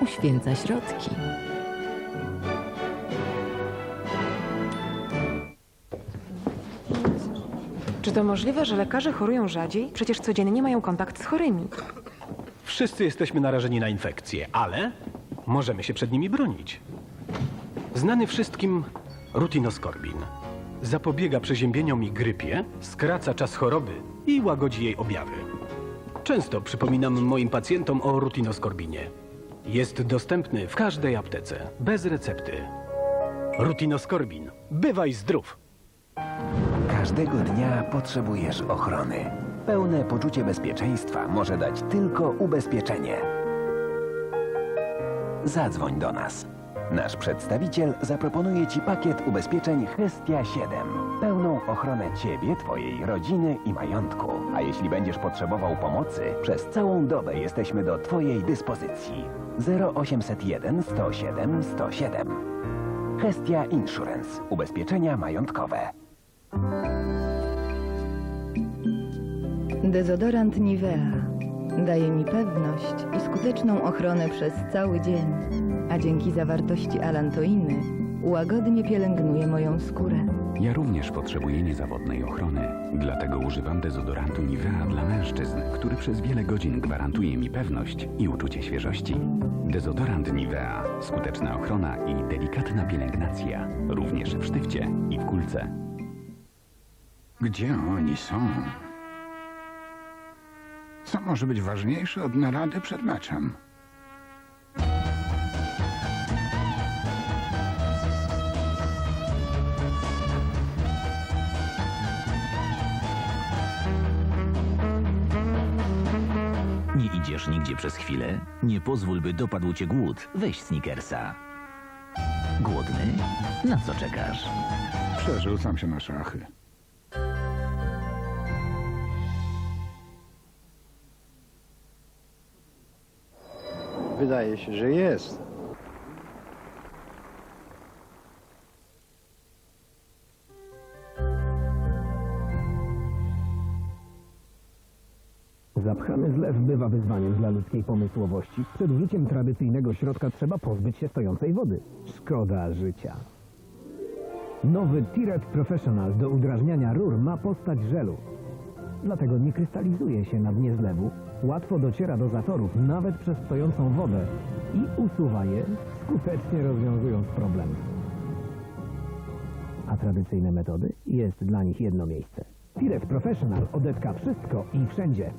uświęca środki. Czy to możliwe, że lekarze chorują rzadziej? Przecież codziennie mają kontakt z chorymi. Wszyscy jesteśmy narażeni na infekcje, ale możemy się przed nimi bronić. Znany wszystkim rutinoskorbin. Zapobiega przeziębieniom i grypie, skraca czas choroby i łagodzi jej objawy. Często przypominam moim pacjentom o rutinoskorbinie. Jest dostępny w każdej aptece, bez recepty. Rutinoskorbin. Bywaj zdrów! Każdego dnia potrzebujesz ochrony. Pełne poczucie bezpieczeństwa może dać tylko ubezpieczenie. Zadzwoń do nas. Nasz przedstawiciel zaproponuje Ci pakiet ubezpieczeń Hestia 7. Pełną ochronę Ciebie, Twojej rodziny i majątku. A jeśli będziesz potrzebował pomocy, przez całą dobę jesteśmy do Twojej dyspozycji. 0801 107 107. Hestia Insurance. Ubezpieczenia majątkowe. Dezodorant Nivea daje mi pewność i skuteczną ochronę przez cały dzień, a dzięki zawartości alantoiny łagodnie pielęgnuje moją skórę. Ja również potrzebuję niezawodnej ochrony. Dlatego używam dezodorantu Nivea dla mężczyzn, który przez wiele godzin gwarantuje mi pewność i uczucie świeżości. Dezodorant Nivea. Skuteczna ochrona i delikatna pielęgnacja. Również w sztywcie i w kulce. Gdzie oni są? Co może być ważniejsze od narady przed meczem? Nie idziesz nigdzie przez chwilę? Nie pozwól, by dopadł cię głód. Weź Snickersa. Głodny? Na co czekasz? Przerzucam się na szachy. Wydaje się, że jest. Zapchany zlew bywa wyzwaniem dla ludzkiej pomysłowości. Przed użyciem tradycyjnego środka trzeba pozbyć się stojącej wody. Szkoda życia. Nowy Tiret Professional do udrażniania rur ma postać żelu. Dlatego nie krystalizuje się na dnie zlewu, łatwo dociera do zatorów nawet przez stojącą wodę i usuwa je, skutecznie rozwiązując problem. A tradycyjne metody jest dla nich jedno miejsce. Tiret Professional odetka wszystko i wszędzie.